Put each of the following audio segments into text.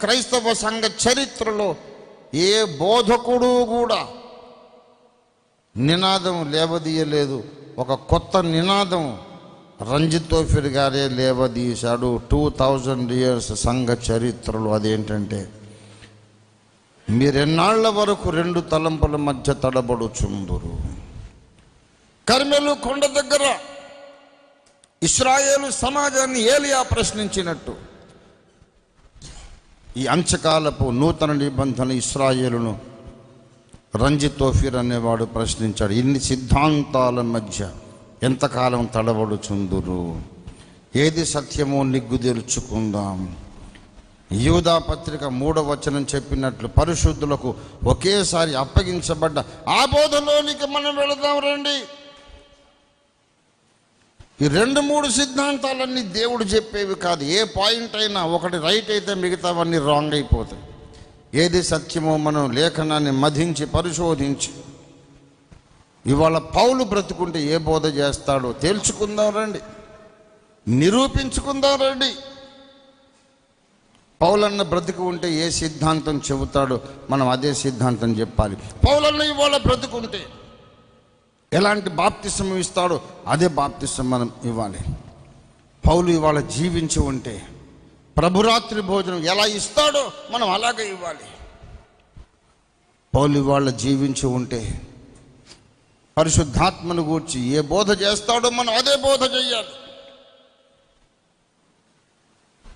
క్రైస్తవ సంఘ చరిత్రలో ఏ బోధకుడు కూడా నినాదం లేవదీయలేదు. ఒక కొత్త నినాదం రంజిత్ తోఫిర్ గారే లేవదీశాడు. టూ థౌజండ్ ఇయర్స్ సంఘ చరిత్రలో అదేంటంటే మీరెన్నాళ్ళ వరకు రెండు తలంపుల మధ్య తడబడుచుందురు? కర్మెలు కొండ దగ్గర ఇస్రాయేలు సమాజాన్ని ఏలియా ప్రశ్నించినట్టు. ఈ అంచకాలపు నూతన నిబంధన ఇస్రాయేలును రంజిత్ తోఫీర్ అనేవాడు ప్రశ్నించాడు ఇన్ని సిద్ధాంతాల మధ్య ఎంతకాలం తడబడుచుందురు ఏది సత్యమో నిగ్గు తెలుసుకుందాం యూదా పత్రిక మూడవ వచనం చెప్పినట్లు పరిశుద్ధులకు ఒకేసారి అప్పగించబడ్డ ఆ బోధలోనికి మనం వెళదాం రండి. ఈ రెండు మూడు సిద్ధాంతాలన్నీ దేవుడు చెప్పేవి కాదు. ఏ పాయింట్ అయినా ఒకటి రైట్ అయితే మిగతావన్నీ రాంగ్ అయిపోతాయి. ఏది సత్యమో మనం లేఖనాన్ని మధించి పరిశోధించి ఇవాళ పౌలు బ్రతుకుంటే ఏ బోధ చేస్తాడో తేల్చుకుందాం రండి. నిరూపించుకుందాం రండి. పౌలన్న బ్రతుకు ఉంటే ఏ సిద్ధాంతం చెబుతాడో మనం అదే సిద్ధాంతం చెప్పాలి. పౌలన్న ఇవాళ బ్రతుకుంటే ఎలాంటి బాప్తిసం ఇస్తాడో అదే బాప్తిసం మనం ఇవ్వాలి. పౌలు ఇవాళ జీవించి ఉంటే ప్రభురాత్రి భోజనం ఎలా ఇస్తాడో మనం అలాగే ఇవ్వాలి. పౌలు ఇవాళ జీవించి ఉంటే పరిశుద్ధాత్మను గూర్చి ఏ బోధ చేస్తాడో మనం అదే బోధ చేయాలి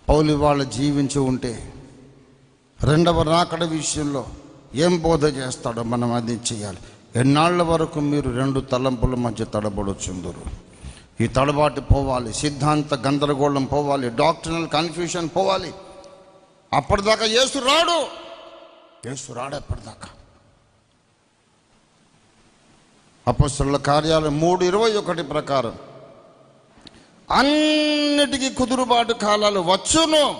పౌలు ఇవాళ జీవించి ఉంటే రెండవ రాకడ విషయంలో ఏం బోధ చేస్తాడో మనం అది చేయాలి ఎన్నాళ్ళ వరకు మీరు రెండు తలంపుల మధ్య తడబడొచ్చుందరు? ఈ తడబాటు పోవాలి సిద్ధాంత గందరగోళం పోవాలి డాక్టర్నల్ కన్ఫ్యూషన్ పోవాలి. అప్పటిదాకా యేసు రాడు. యేసు రాడు అప్పటిదాకా. అపస్తుల కార్యాలు మూడు ఇరవై ఒకటి ప్రకారం. అన్నిటికీ కుదురుబాటు కాలాలు వచ్చును.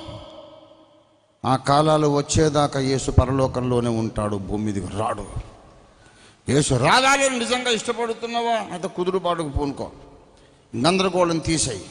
ఆ కాలాలు వచ్చేదాకా యేసు పరలోకంలోనే ఉంటాడు భూమి మీదకి రాడు. యేసు రాగాలని నిజంగా ఇష్టపడుతున్నావా? అయితే కుదురుపాటుకు పూనుకో. గందరగోళం తీసేయి.